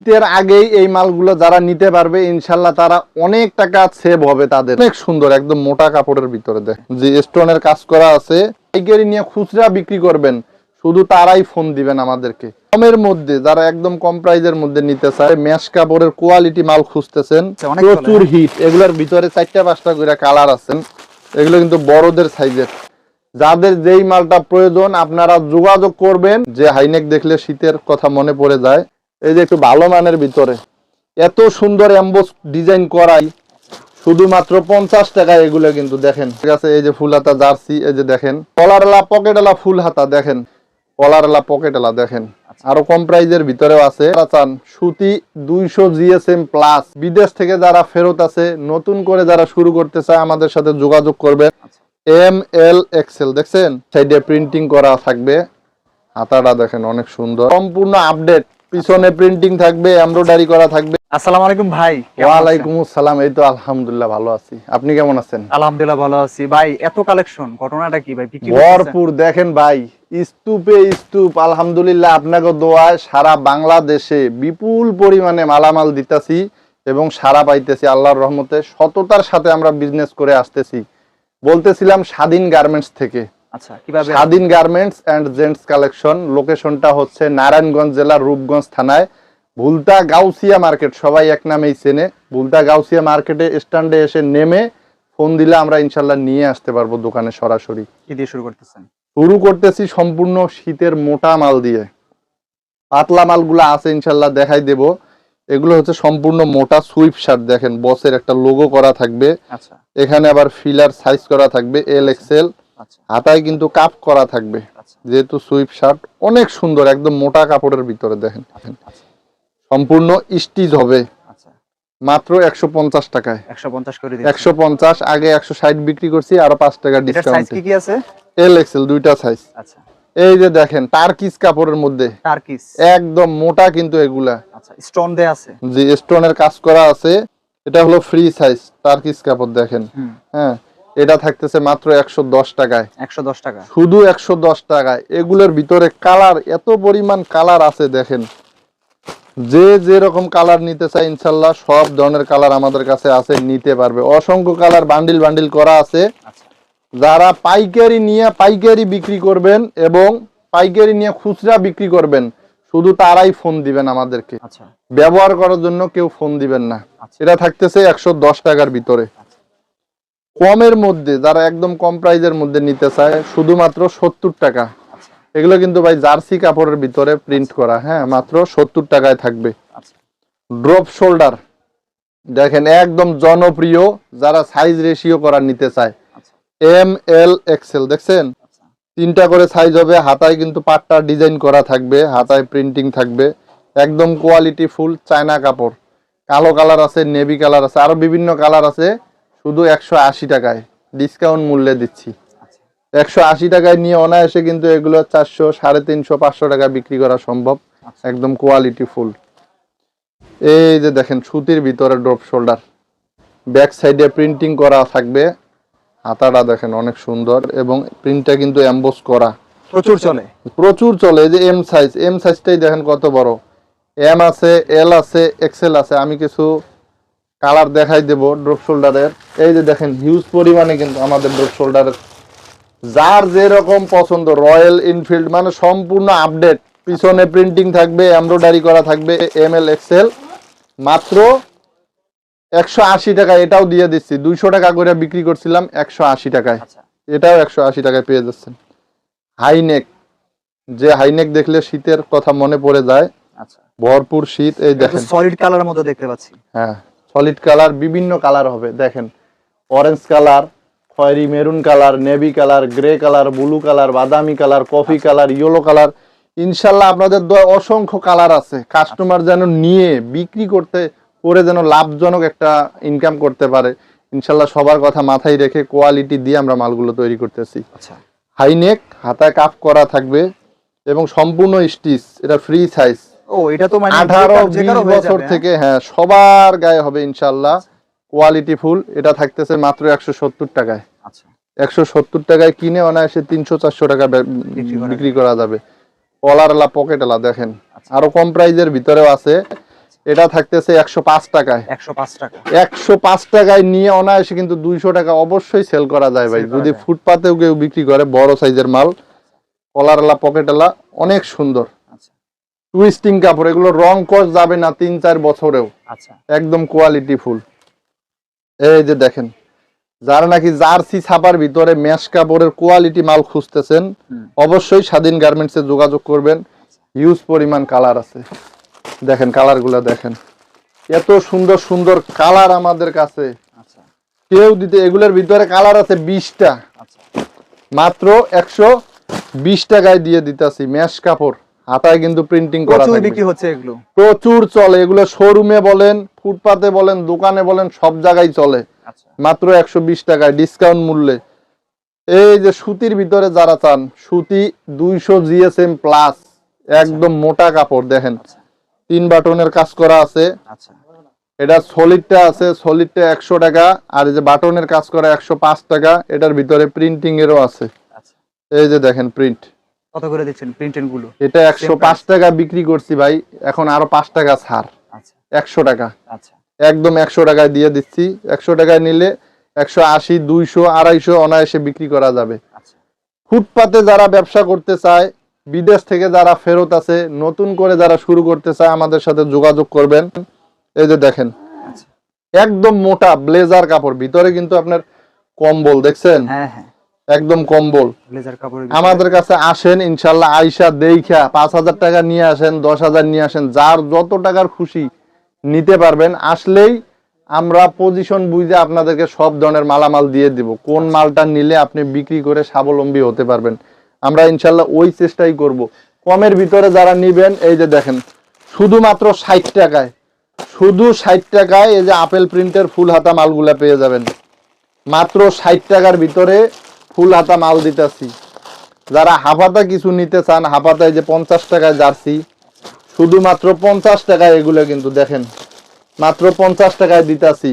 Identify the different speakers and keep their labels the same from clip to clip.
Speaker 1: শীতের আগেই এই মালগুলো যারা নিতে পারবে ইনশাল্লাহ তারা অনেক টাকা সেভ হবে তাদের। অনেক সুন্দর একদম মোটা কাপড়ের ভিতরে দেখ। যে স্টোনের কাজ করা আছে পাইকারি নিয়ে খুচরা বিক্রি করবেন। শুধু তারাই ফোন দিবেন আমাদেরকে। কমের মধ্যে যারা একদম কম প্রাইজের মধ্যে নিতে চায় ম্যাশ কাপড়ের কোয়ালিটি মাল খুঁজতেছেন।
Speaker 2: আচ্ছা,
Speaker 1: প্রচুর হিট এগুলোর ভিতরে চারটা পাঁচটা করে কালার আছেন এগুলো কিন্তু বড়দের সাইজের যাদের যেই মালটা প্রয়োজন আপনারা যোগাযোগ করবেন। যে হাইনেক দেখলে শীতের কথা মনে পড়ে যায়। এই যে একটু ভালো মানের ভিতরে। এত সুন্দর এম্বোস ডিজাইন করাই শুধুমাত্র পঞ্চাশ টাকায় এগুলো কিন্তু দেখেন। ঠিক আছে এই যে ফুল হাতা জার্সি এই যে দেখেন। কলারলা পকেটলা ফুল হাতা দেখেন। কলারলা পকেটলা দেখেন। আরও কম প্রাইজের ভিতরেও আছে। চান সুতি দুইশো জিএসএম প্লাস। বিদেশ থেকে যারা ফেরত আছে নতুন করে যারা শুরু করতে চায় আমাদের সাথে যোগাযোগ করবে এম এল এক্সেল দেখছেন? সাইডে প্রিন্টিং করা থাকবে। হাতাটা দেখেন অনেক সুন্দর। সম্পূর্ণ আপডেট পিছনে প্রিন্টিং থাকবে এমব্রয়ডারি করা থাকবে।
Speaker 2: আসসালামু আলাইকুম ভাই?
Speaker 1: ওয়ালাইকুম আসসালাম এই তো আলহামদুলিল্লাহ ভালো আছি। আপনি কেমন আছেন?
Speaker 2: আলহামদুলিল্লাহ ভালো আছি। ভাই এত কালেকশন ঘটনাটা কি ভাই? বিক্রি
Speaker 1: ভরপুর দেখেন ভাই স্তূপে স্তূপ আলহামদুলিল্লাহ আপনাকে দোয়ায় সারা বাংলাদেশে বিপুল পরিমাণে মালামাল দিতাছি এবং সারা পাইতেছি আল্লাহর রহমতে। সততার সাথে আমরা বিজনেস করে আসতেছি। বলতেছিলাম স্বাধীন গার্মেন্টস থেকে।
Speaker 2: আচ্ছা কীভাবে
Speaker 1: স্বাধীন গার্মেন্টস অ্যান্ড জেন্টস কালেকশন লোকেশনটা হচ্ছে নারায়ণগঞ্জ জেলার রূপগঞ্জ থানায় ভুলতা গাউসিয়া মার্কেট সবাই এক নামেই চেনে। ভুলতা গাউসিয়া মার্কেটে স্ট্যান্ডে এসে নেমে ফোন দিলে আমরা ইনশাল্লাহ নিয়ে আসতে পারব দোকানে সরাসরি।
Speaker 2: কি দিয়ে শুরু করতেছেন?
Speaker 1: শুরু করতেছি সম্পূর্ণ শীতের মোটা মাল দিয়ে। পাতলা মালগুলো আছে ইনশাল্লাহ দেখাই দেব। এগুলো হচ্ছে সম্পূর্ণ মোটা সুইপ শার্ট দেখেন বসের একটা লোগো করা থাকবে।
Speaker 2: আচ্ছা।
Speaker 1: এখানে আবার ফিলার সাইজ করা থাকবে এল এক্সেল হাতায় কিন্তু কাপ করা থাকবে।
Speaker 2: আচ্ছা।
Speaker 1: যেহেতু সুইপ শার্ট অনেক সুন্দর একদম মোটা কাপড়ের ভিতরে দেখেন।
Speaker 2: আচ্ছা।
Speaker 1: সম্পূর্ণ স্টিচ হবে।
Speaker 2: আচ্ছা।
Speaker 1: মাত্র একশো পঞ্চাশ টাকায়।
Speaker 2: একশো পঞ্চাশ
Speaker 1: আগে একশো ষাট বিক্রি করছি আরও পাঁচ টাকা ডিসকাউন্ট এল এক্সেল দুইটা সাইজ
Speaker 2: আচ্ছা।
Speaker 1: এই যে দেখেন টার্কিস কাপড়ের মধ্যে।
Speaker 2: টার্কিস।
Speaker 1: একদম মোটা কিন্তু এগুলা।
Speaker 2: আচ্ছা স্টোন দেয়া আছে।
Speaker 1: যে স্টোনের কাজ করা আছে। এটা হলো ফ্রি সাইজ টার্কিস কাপড় দেখেন। হ্যাঁ এটা থাকতেছে মাত্র একশো দশ টাকায়।
Speaker 2: একশো দশ টাকা।
Speaker 1: শুধু একশো দশ টাকায়। এগুলোর ভিতরে কালার এত পরিমাণ কালার আছে দেখেন। যে যে রকম কালার নিতে চায় ইনশাল্লাহ সব ধরনের কালার আমাদের কাছে আছে নিতে পারবে। অসংখ্য কালার বান্ডিল বান্ডিল করা আছে।
Speaker 2: আচ্ছা।
Speaker 1: যারা পাইকারি নিয়ে পাইকারি বিক্রি করবেন এবং পাইকারি নিয়ে খুচরা বিক্রি করবেন শুধু তারাই ফোন দিবেন আমাদেরকে।
Speaker 2: আচ্ছা।
Speaker 1: ব্যবহার করার জন্য কেউ ফোন দিবেন না।
Speaker 2: আচ্ছা।
Speaker 1: এটা থাকতেছে একশো দশ টাকার ভিতরে। কমের মধ্যে, যারা একদম কম প্রাইজের মধ্যে নিতে চায়, শুধুমাত্র সত্তর টাকা। এগুলো কিন্তু ভাই জার্সি কাপড়ের ভিতরে প্রিন্ট করা হ্যাঁ মাত্র সত্তর টাকায় থাকবে। ড্রপ শোল্ডার দেখেন, একদম জনপ্রিয়, যারা সাইজ রেশিও করা নিতে চায়। এম এল এক্সেল দেখছেন? তিনটা করে সাইজ হবে, হাতায় কিন্তু পাটটা ডিজাইন করা থাকবে, হাতায় প্রিন্টিং থাকবে। একদম কোয়ালিটি ফুল চায়না কাপড়। কালো কালার আছে নেভি কালার আছে, আরও বিভিন্ন কালার আছে। শুধু একশো আশি টাকায়। ডিসকাউন্ট মূল্যে দিচ্ছি। একশো আশি টাকায় নিয়ে অনায়াসে কিন্তু এগুলো চারশো সাড়ে তিনশো পাঁচশো টাকা বিক্রি করা সম্ভব। একদম কোয়ালিটি ফুল এই যে দেখেন সুতির ভিতরে ড্রপ শোল্ডার ব্যাক সাইডে প্রিন্টিং করা থাকবে। হাতাটা দেখেন অনেক সুন্দর এবং প্রিন্টটা কিন্তু এমবোস করা।
Speaker 2: প্রচুর চলে।
Speaker 1: প্রচুর চলে এই যে এম সাইজ এম সাইজটাই দেখেন কত বড়। এম আছে এল আছে এক্সেল আছে আমি কিছু কালার দেখাই দেব ড্রপ শোল্ডারের। এই যে দেখেন হিউজ পরিমাণে কিন্তু আমাদের ড্রপ শোল্ডারের। যার যেরকম পছন্দ রয়্যাল ইনফিল্ড মানে সম্পূর্ণ আপডেট। পিছনে প্রিন্টিং থাকবে এমব্রয়ডারি করা থাকবে এম এল এক্সেল মাত্র একশো আশি টাকা এটাও দিয়ে দিচ্ছি। দুইশো টাকা করে বিক্রি করছিলাম একশো আশি টাকায়।
Speaker 2: আচ্ছা।
Speaker 1: এটাও একশো আশি টাকায় পেয়ে যাচ্ছেন। হাইনেক যে হাইনেক দেখলে শীতের কথা মনে পড়ে যায়।
Speaker 2: আচ্ছা।
Speaker 1: ভরপুর শীত এই দেখেন।
Speaker 2: সলিড কালারের মধ্যে দেখতে পাচ্ছি।
Speaker 1: হ্যাঁ। সলিড কালার বিভিন্ন কালার হবে দেখেন। অরেঞ্জ কালার খয়েরি maroon colour navy colour grey colour blue colour বাদামি colour coffee colour yellow colour ইনশাল্লাহ আপনাদের দোয়া অসংখ্য কালার আছে। কাস্টমার যেন নিয়ে বিক্রি করতে করে যেন লাভজনক একটা ইনকাম করতে পারে। ইনশাল্লাহ সবার কথা মাথায় রেখে কোয়ালিটি দিয়ে আমরা মালগুলো তৈরি করতেছি।
Speaker 2: আচ্ছা।
Speaker 1: হাইনেক হাতায় কাপ করা থাকবে এবং সম্পূর্ণ স্টিচ এটা ফ্রি সাইজ
Speaker 2: ও এটা তো মানে কারও হয়ে
Speaker 1: বছর থেকে হ্যাঁ সবার গায়ে হবে ইনশাল্লাহ কোয়ালিটি ফুল। এটা থাকতেছে মাত্র একশো সত্তর টাকায়?
Speaker 2: আচ্ছা।
Speaker 1: একশো সত্তর টাকায় কিনে অনায়াসে তিনশো চারশো টাকা
Speaker 2: বিক্রি করা
Speaker 1: যাবে। কলারলা পকেটলা দেখেন।
Speaker 2: আচ্ছা।
Speaker 1: আরও কম প্রাইজের ভিতরেও আছে। এটা থাকতেছে একশো পাঁচ টাকায়।
Speaker 2: একশো পাঁচ টাকা।
Speaker 1: একশো পাঁচ টাকায় নিয়ে অনায়াসে কিন্তু দুইশো টাকা অবশ্যই সেল করা যায় ভাই। যদি। ফুটপাতেও কেউ বিক্রি করে বড় সাইজের মাল কলারলা পকেটলা অনেক সুন্দর। টুইস্টিং কাপড় এগুলো রং কস যাবে না তিন চার বছরেও।
Speaker 2: আচ্ছা।
Speaker 1: একদম কোয়ালিটি ফুল। এই যে দেখেন যারা নাকি জার্সি ছাপার ভিতরে ম্যাশ কাপড়ের কোয়ালিটি মাল খুঁজতেছেন অবশ্যই স্বাধীন গার্মেন্টস গার্মেন্টসে যোগাযোগ করবেন। হিউজ পরিমাণ কালার আছে। দেখেন কালারগুলো দেখেন। এত সুন্দর সুন্দর কালার আমাদের কাছে।
Speaker 2: আচ্ছা।
Speaker 1: কেউ দিতে এগুলোর ভিতরে কালার আছে বিশটা।
Speaker 2: আচ্ছা।
Speaker 1: মাত্র একশো বিশ টাকায় দিয়ে দিতেছি ম্যাশ কাপড়। হাতায় কিন্তু প্রিন্টিং করা
Speaker 2: প্রচুর বিক্রি হচ্ছে এগুলো।
Speaker 1: প্রচুর চলে। এগুলো শোরুমে বলেন ফুটপাতে বলেন দোকানে বলেন সব জায়গায় চলে।
Speaker 2: আচ্ছা।
Speaker 1: মাত্র একশো বিশ টাকায় ডিসকাউন্ট মূল্যে। এই যে সুতির ভিতরে যারা চান সুতি দুইশো জিএসএম প্লাস একদম মোটা কাপড় দেখেন।
Speaker 2: আচ্ছা।
Speaker 1: তিন বাটনের কাজ করা আছে।
Speaker 2: আচ্ছা।
Speaker 1: এটা সলিডটা আছে সলিডটা একশো টাকা আর এই যে বাটনের কাজ করা একশো পাঁচ টাকা এটার ভিতরে প্রিন্টিং এরও আছে এই যে দেখেন প্রিন্ট
Speaker 2: কত করে দিচ্ছেন প্রিন্টেনগুলো?
Speaker 1: এটা টাকা বিক্রি করছি ভাই। এখন আরও টাকা ছাড়।
Speaker 2: আচ্ছা।
Speaker 1: টাকা।
Speaker 2: আচ্ছা।
Speaker 1: একদম একশো টাকায় দিয়ে দিচ্ছি। একশো টাকায় নিলে একশো আশি দুইশো আড়াইশো অনায়াসে বিক্রি করা যাবে।
Speaker 2: আচ্ছা।
Speaker 1: ফুটপাতে যারা ব্যবসা করতে চায় বিদেশ থেকে যারা ফেরত আছে নতুন করে যারা শুরু করতে চায় আমাদের সাথে যোগাযোগ করবেন। এই যে দেখেন।
Speaker 2: আচ্ছা।
Speaker 1: একদম মোটা ব্লেজার কাপড়। ভিতরে কিন্তু আপনার কম্বল দেখছেন?
Speaker 2: হ্যাঁ হ্যাঁ।
Speaker 1: একদম কম্বল। আমাদের কাছে আসেন ইনশাল্লাহ আইসা দেইখা পাঁচ হাজার টাকা নিয়ে আসেন দশ হাজার নিয়ে আসেন যার যত টাকার খুশি নিতে পারবেন। আসলেই আমরা পজিশন বুঝে আপনাদেরকে সব ধরনের মালামাল দিয়ে দিব। কোন মালটা নিলে আপনি বিক্রি করে স্বাবলম্বী হতে পারবেন। আমরা ইনশাল্লাহ ওই চেষ্টাই করব। কমের ভিতরে যারা নিবেন এই যে দেখেন শুধুমাত্র ষাট টাকায় শুধু ষাট টাকায় এই যে আপেল প্রিন্টের ফুল হাতা মালগুলা পেয়ে যাবেন। মাত্র ষাট টাকার ভিতরে ফুল হাতা মাল দিতেছি। যারা হাফাতা কিছু নিতে চান হাফাতায় যে পঞ্চাশ টাকায় জার্সি শুধুমাত্র পঞ্চাশ টাকায় এগুলো কিন্তু দেখেন মাত্র পঞ্চাশ টাকায় দিতাছি।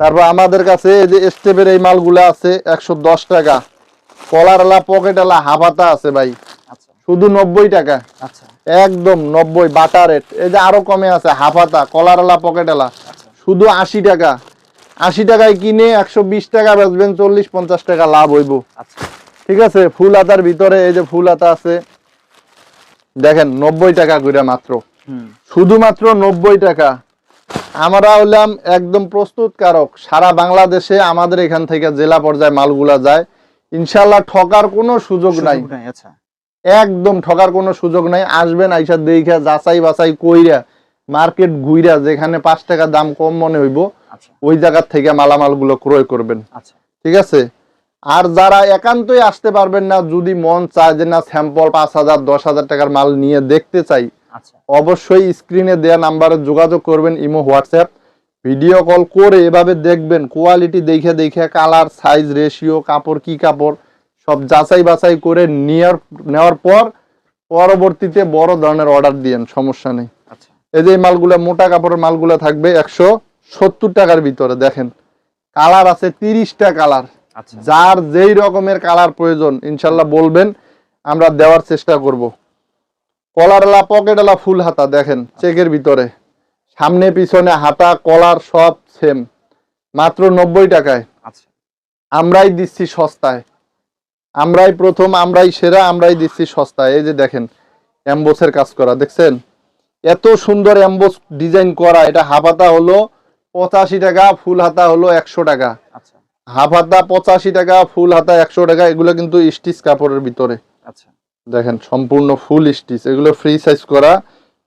Speaker 1: তারপর আমাদের কাছে এই যে স্টেপের এই মালগুলো আছে একশো দশ টাকা। কলারলা পকেটওয়ালা হাফাতা আছে ভাই।
Speaker 2: আচ্ছা।
Speaker 1: শুধু নব্বই টাকা।
Speaker 2: আচ্ছা।
Speaker 1: একদম নব্বই বাটা রেট। এই যে আরও কমে আছে হাফাতা কলারলা পকেটওয়ালা
Speaker 2: আচ্ছা।
Speaker 1: শুধু আশি টাকা। আশি টাকায় কিনে একশো বিশ টাকা বেচবেন চল্লিশ পঞ্চাশ টাকা লাভ হইব।
Speaker 2: আচ্ছা।
Speaker 1: ঠিক আছে? ফুল হাতার ভিতরে এই যে ফুল হাতা আছে দেখেন নব্বই টাকা করে মাত্র। শুধুমাত্র নব্বই টাকা। আমরা হলাম একদম প্রস্তুতকারক। সারা বাংলাদেশে আমাদের এখান থেকে জেলা পর্যায়ে মালগুলা যায়। ইনশাল্লাহ ঠকার কোনো সুযোগ নাই
Speaker 2: সুযোগ নাই, আচ্ছা।
Speaker 1: একদম ঠকার কোনো সুযোগ নাই। আসবেন আইসা দেখা যাচাই বাছাই কইরা মার্কেট ঘুইরা যেখানে পাঁচ টাকা দাম কম মনে হইব
Speaker 2: আচ্ছা।
Speaker 1: ওই জায়গার থেকে মালামালগুলো ক্রয় করবেন।
Speaker 2: আচ্ছা।
Speaker 1: ঠিক আছে? আর যারা একান্তই আসতে পারবেন না যদি মন চায় যে না স্যাম্পল পাঁচ হাজার দশ হাজার টাকার মাল নিয়ে দেখতে চাই
Speaker 2: আচ্ছা।
Speaker 1: অবশ্যই স্ক্রিনে দেওয়া নাম্বারে যোগাযোগ করবেন ইমো হোয়াটসঅ্যাপ। ভিডিও কল করে এভাবে দেখবেন কোয়ালিটি দেখে দেখে কালার সাইজ রেশিও কাপড় কি কাপড় সব যাচাই বাছাই করে নেওয়ার নেওয়ার পর পরবর্তীতে বড় ধরনের অর্ডার দিয়েন সমস্যা নেই। এই যে মালগুলা মোটা কাপড়ের মালগুলা থাকবে একশো সত্তর টাকার ভিতরে দেখেন। কালার আছে তিরিশটা কালার।
Speaker 2: আচ্ছা।
Speaker 1: যার যেই রকমের কালার প্রয়োজন ইনশাল্লাহ বলবেন আমরা দেওয়ার চেষ্টা করব। কলারলা পকেটওয়ালা ফুল হাতা দেখেন চেকের ভিতরে। সামনে পিছনে হাতা কলার সব সেম মাত্র নব্বই টাকায়।
Speaker 2: আচ্ছা।
Speaker 1: আমরাই দিচ্ছি সস্তায়। আমরাই প্রথম আমরাই সেরা আমরাই দিচ্ছি সস্তায়। এই যে দেখেন অ্যাম্বোসের কাজ করা দেখছেন? এত সুন্দর অ্যাম্বোস ডিজাইন করা এটা হাফ হাতা হলো পঁচাশি টাকা ফুল হাতা হলো একশো টাকা।
Speaker 2: আচ্ছা।
Speaker 1: হাফ হাতা পঁচাশি টাকা ফুল হাতা একশো টাকা এগুলো কিন্তু স্টিচ কাপড়ের ভিতরে।
Speaker 2: আচ্ছা।
Speaker 1: দেখেন সম্পূর্ণ ফুল স্টিচ এগুলো ফ্রি সাইজ করা।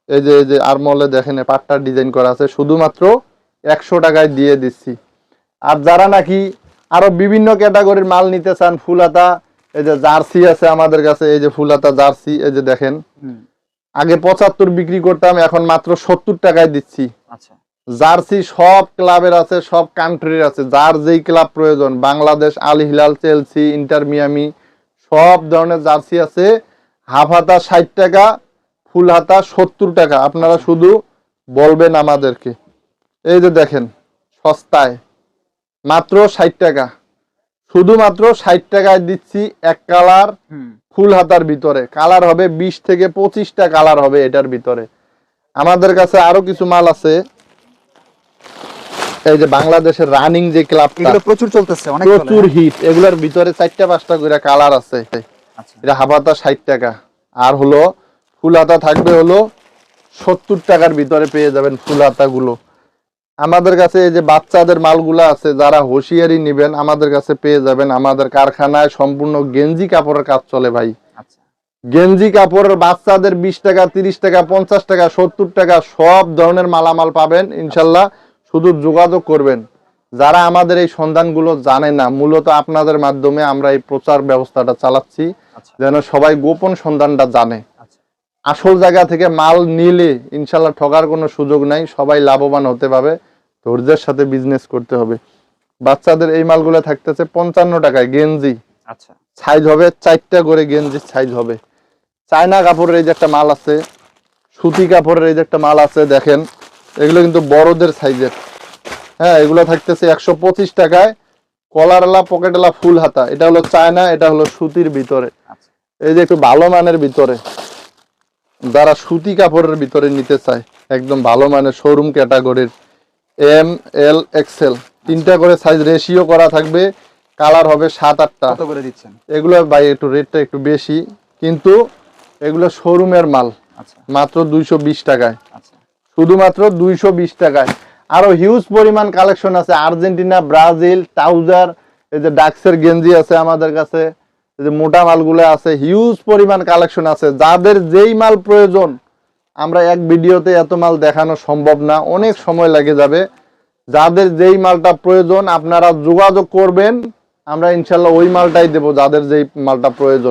Speaker 1: এই যে এই যে আরমলে দেখেন এ পাটটা ডিজাইন করা আছে। শুধুমাত্র একশো টাকায় দিয়ে দিচ্ছি। আর যারা নাকি আরও বিভিন্ন ক্যাটাগরির মাল নিতে চান ফুল হাতা এই যে জার্সি আছে আমাদের কাছে এই যে ফুল হাতা জার্সি এই যে দেখেন। আগে পঁচাত্তর বিক্রি করতাম এখন মাত্র সত্তর টাকায় দিচ্ছি।
Speaker 2: আচ্ছা।
Speaker 1: জার্সি সব ক্লাবের আছে সব কান্ট্রির আছে যার যেই ক্লাব প্রয়োজন Bangladesh Al Hilal Chelsea Inter Miami সব ধরনের জার্সি আছে। হাফ হাতা ষাট টাকা ফুল হাতা সত্তর টাকা। আপনারা শুধু বলবেন আমাদেরকে। এই যে দেখেন সস্তায় মাত্র ষাট টাকা। শুধুমাত্র ষাট টাকায় দিচ্ছি এক কালার ফুল হাতার ভিতরে। কালার হবে বিশ থেকে পঁচিশটা কালার হবে এটার ভিতরে। আমাদের কাছে আরও কিছু মাল আছে। এই যে বাংলাদেশের রানিং যে
Speaker 2: ক্লাব প্রচুর চলতেছে অনেক
Speaker 1: প্রচুর? হিট। এগুলোর ভিতরে চারটা পাঁচটা করে কালার আছে।
Speaker 2: আচ্ছা।
Speaker 1: এটা হাফাতা ষাট টাকা। আর হলো ফুল হাতা থাকবে হলো সত্তর টাকার ভিতরে পেয়ে যাবেন ফুল হাতা গুলো আমাদের কাছে এই যে বাচ্চাদের মালগুলো আছে যারা হুঁশিয়ারি নিবেন আমাদের কাছে পেয়ে যাবেন। আমাদের কারখানায় সম্পূর্ণ গেঞ্জি কাপড়ের কাজ চলে ভাই।
Speaker 2: আচ্ছা।
Speaker 1: গেঞ্জি কাপড়ের বাচ্চাদের বিশ টাকা তিরিশ টাকা পঞ্চাশ টাকা সত্তর টাকা সব ধরনের মালামাল পাবেন ইনশাল্লাহ। শুধু যোগাযোগ করবেন। যারা আমাদের এই সন্ধানগুলো জানে না মূলত আপনাদের মাধ্যমে আমরা এই প্রচার ব্যবস্থাটা চালাচ্ছি
Speaker 2: আচ্ছা।
Speaker 1: যেন সবাই গোপন সন্ধানটা জানে।
Speaker 2: আচ্ছা।
Speaker 1: আসল জায়গা থেকে মাল নিলে ইনশাল্লাহ ঠকার কোনো সুযোগ নাই সবাই লাভবান হতে পারবে। ধৈর্যের সাথে বিজনেস করতে হবে। বাচ্চাদের এই মালগুলো থাকতেছে পঞ্চান্ন টাকায় গেঞ্জি।
Speaker 2: আচ্ছা।
Speaker 1: সাইজ হবে চারটা করে গেঞ্জির সাইজ হবে। চায়না কাপড়ের এই যে একটা মাল আছে সুতি কাপড়ের এই যে একটা মাল আছে দেখেন এগুলো কিন্তু বড়দের সাইজের হ্যাঁ এগুলো থাকতেছে একশো পঁচিশ টাকায় কলারলা পকেটলা ফুল হাতা। এটা হলো চায়না এটা হলো সুতির ভিতরে।
Speaker 2: আচ্ছা।
Speaker 1: এই যে একটু ভালো মানের ভিতরে। যারা সুতি কাপড়ের ভিতরে নিতে চায় একদম ভালো মানের শোরুম ক্যাটাগরির এম এল এক্সেল। তিনটা করে সাইজ রেশিও করা থাকবে। কালার হবে সাত আটটা।
Speaker 2: কত করে দিচ্ছেন?
Speaker 1: এগুলো ভাই একটু রেটটা একটু বেশি। কিন্তু এগুলো শোরুমের মাল।
Speaker 2: আচ্ছা।
Speaker 1: মাত্র দুইশো বিশ টাকায়।
Speaker 2: আচ্ছা।
Speaker 1: শুধুমাত্র দুইশো বিশ টাকায়। আরও হিউজ পরিমাণ কালেকশন আছে। আর্জেন্টিনা ব্রাজিল ট্রাউজার এই যে ডাক্সের গেঞ্জি আছে আমাদের কাছে। এই যে মোটা মালগুলো আছে। হিউজ পরিমাণ কালেকশন আছে। যাদের যেই মাল প্রয়োজন আমরা এক ভিডিওতে এত মাল দেখানো সম্ভব না, অনেক সময় লাগে যাবে। যাদের যেই মালটা প্রয়োজন, আপনারা যোগাযোগ করবেন, আমরা ইনশাল্লাহ ওই মালটাই দেব, যাদের যেই মালটা প্রয়োজন।